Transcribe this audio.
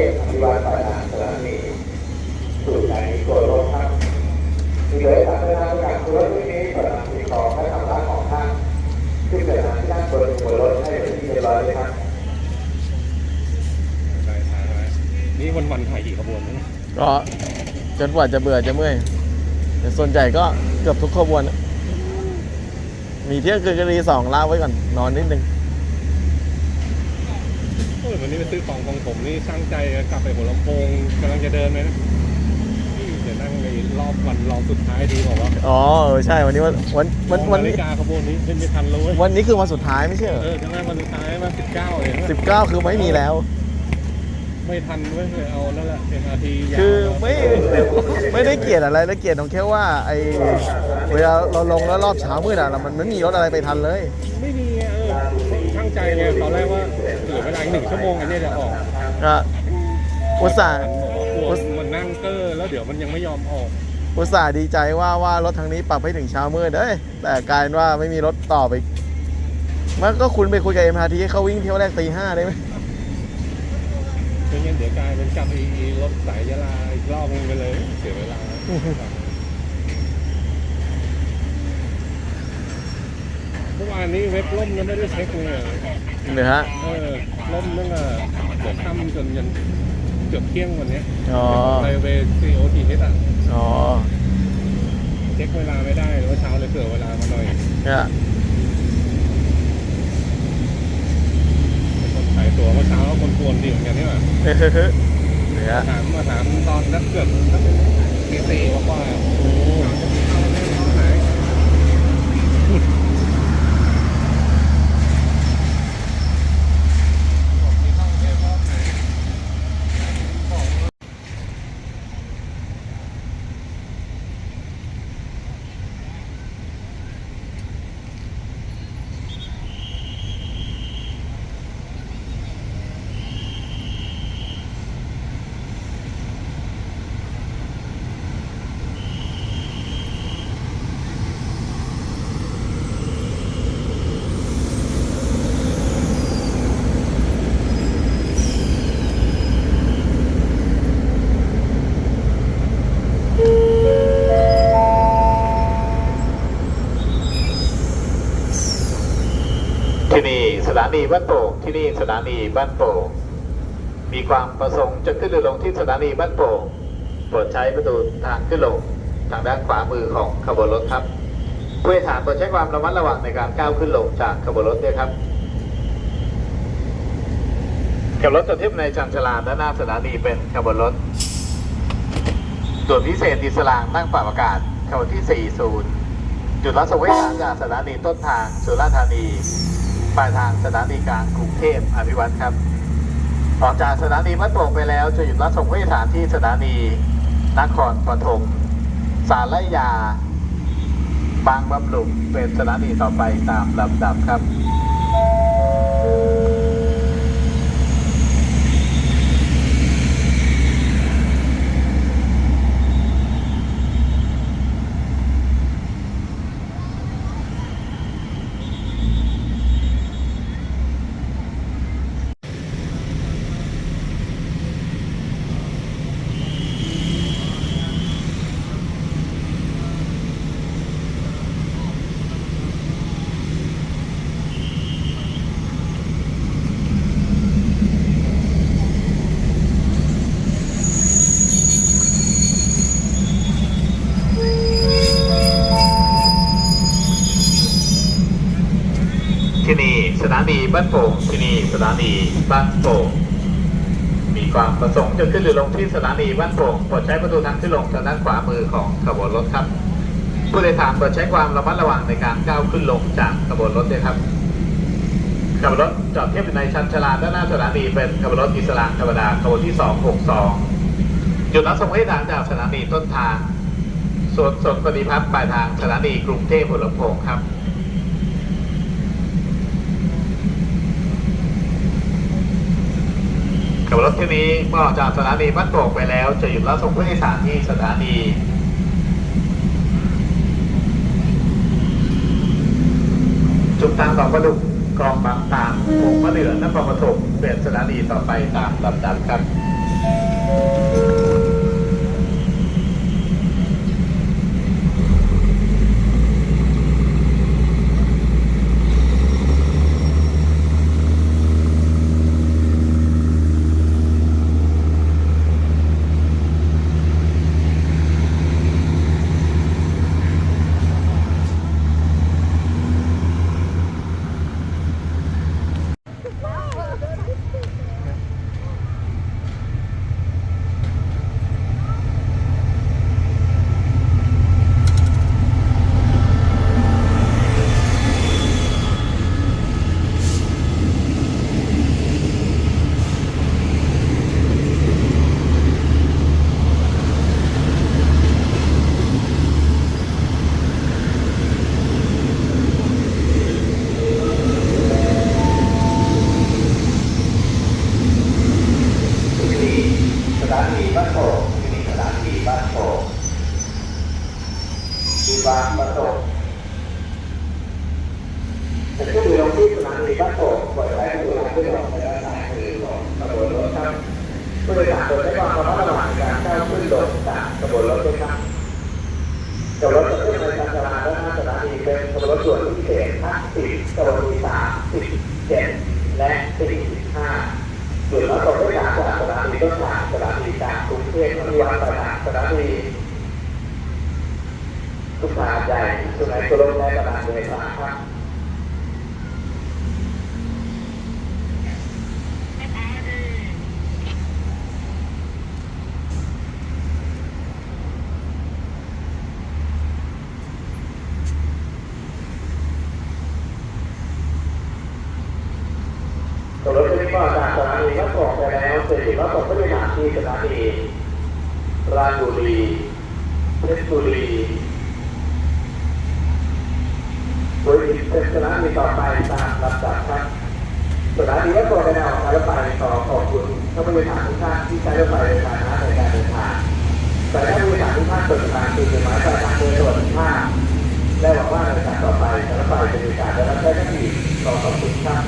างกรุงเทพอภิวัตรปลายทางสถานีสู่สถานีโกลกครับมีเหลือสารเดินทางจากรถที่นี้สถานีของและทำร้านของท่านที่เกิดทางที่ด้านบนบนรถให้เป็นที่เรียบร้อยเลยครับได้ใช่ไหมนี่วันวันๆถ่ายกี่ขบวนนะก็จนกว่าจะเบื่อจะเมื่อยแต่ส่วนใหญ่ก็เกือบทุกขบวนอะมีเที่ยงคืนกรีสองลาไว้ก่อนนอนนิดนึง โอ้ยวันนี้ไปซื้อของของผมนี่ช่างใจกลับไปหัวลำโพงกำลังจะเดินไหมนะนี่เดี๋ยวนั่งในรอบวันรอบสุดท้ายดีบอกว่าอ๋อเออใช่วันนี้วันวันวันวันนานี้ฬิกาขบวนนี้เป็นไม่ทันเลย วันนี้คือวันสุดท้ายไม่ใช่เหรอเออใช่ไหมวันสุดท้ายมาสิบเก้าเองสิบเก้าคือไม่มีแล้ว ไม่ทันเว้ยเลยเอานั่นแหละเป็นอาทียาวคือไม่ไม่ได้เกลียดอะไรแล้วเกลียดตรงแค่ว่าไอเวลาเราลงแล้วรอบเช้ามืดอะมันไม่มีรถอะไรไปทันเลย ไม่มีไงเออช่างใจไงตอนแรกว่า เหลือเวลาอีกหนึ่งชั่วโมงอันนี้จะออกก็อุตส่าห์บอกว่ากลัวมันนั่งเกอร์แล้วเดี๋ยวมันยังไม่ยอมออกอุตส่าห์ดีใจว่าว่ารถทางนี้ปรับให้ถึงเช้ามืดเอ้ยแต่กลายเป็นว่าไม่มีรถต่อไปมันก็คุณไปคุยกับเอ็มพาทีให้เขาวิ่งเที่ยวแรกตีห้าได้ไหมไม่งั้นเดี๋ยวกลายเป็นกลับอีรถสายยะลาอีกรอบนึงไปเลยเสียเวลาเมื่อ วานนี้เว็บล่มยังไม่ได้เช็คเลยเหนือฮะเออล่มตั้งแต่เกือบค่ำจนยันเกือบเที่ยงวันเนี้ยอ๋อไปเวซีโอทีเอสอะอ๋อเช็คเวลาไม่ได้หรือว่าเช้าเลยเผื่อเวลามาหน่อยเนี่ยคนขายตัวเมื่อเช้าคนควรดีเหมือนกันนี่หว่าเหนือถามมาถามตอนนักเกือบนักตีสี่ว่าว่าอืมไหน ที่นี่สถา นีบ้านโป่งที่นี่สถานีบ้านโป่งมีความประสงค์จะขึ้นหรือลงที่สถานีบ้านโป่งโปรดใช้ประตูทางขึ้นลงทางด้านขวามือของขบวนรถครับผู้โดยสารโปรดใช้ความระมัดระวังในการก้าวขึ้นลงจากขบวนรถด้วยครับขบวนรถจอดเทียบในจันทรานด้านหน้าสถานีเป็นขบวนรถด่วนพิเศษดิสลางนั่งปรับอากาศขบวนที่ 40 จุดรับส่งผู้โดยสารจากสถานีต้นทางสุราษฎร์ธานี ปลายทางสถานีกลางกรุงเทพอภิวัตรครับออกจากสถานีมัดโป่งไปแล้วจะหยุดรับส่งผู้โดยสารที่สถานีนครปฐมสารลยา บางบำรุงเป็นสถานีต่อไปตามลำดับครับ ที่นี่สถานี บ้านโป่งที่นี่สถานีบ้านโป่งมีความประสงค์จะขึ้นหรือลงที่สถานีบ้านโป่งโปรดใช้ประตูทางขึ้นลงทางด้านขวามือของขบวนรถครับ ผู้โดยสารโปรดใช้ความระมัดระวังในการก้าวขึ้นลงจากขบวนรถด้วยครับขบวนรถจอดเทียบอยู่ในชั้นชลาด้านหน้าสถานีเป็นขบวนรถอิสลามธรรมดาขบวนที่ 262 จุดรับส่งผู้โดยสารจากสถานีต้นทางสวนสนปฏิพัฒน์ปลายทางสถานีกรุงเทพหัวลำโพงครับ กับรถที่นี้เมื่อออกจากสถานีบ้านโป่งไปแล้ว จะหยุดรับส่งผู้โดยสารที่สถานีจุดทางสอประดุกกองบางตางโค้งมะเดื่อนครปฐมเป็นสถานีต่อไปตามลำดับครับ ที่นี่สถานีบ้านโป่งที่นี่สถานีบ้านโป่งที่ บางประสงผมก็ดูลงที่สถานีบ้านโป่งปล่อยไว้ดูหลังขึ้นลงในด้านซ้ายมือของขบวนรถครับผู้โดยสารโปรดใช้ความระมัดระวังในการเข้าขึ้นลงจากขบวนรถด้วยครับขบวนรถจะขึ้นในการจราจรด้านหน้าสถานีเป็นขบวนรถด่วนพิเศษทั้ง10ขบวนที่3 17และ45จุดรับส่งผู้โดยสารจากสถานีต้นทางสถานีกลางกรุงเทพมหานครสถานี สุขาใหญ่สุไหงโกลกและตลาดเดินทาครับรถที่ก็จากสถานีรับส่งไปแล้วเสร็จรับส่งผู้โดยสารที่สถานีราชบุรีเพชรบุรี โดยเป็นสถานีต่อไปตามลำดับครับสถานีรถไฟในออกการรถไฟต่อขอบคุณท่านผู้บริหารทุกท่านที่ใช้รถไฟในฐานะในการเดินทางแต่ท่านผู้บริหารทุกท่านเปิดทางคือหมายปลายทางโดยสวัสดิภาพและหวังว่าในการต่อไปรถไฟจะมีการได้รับใช้หน้ที่ต่อขอบคุณครับ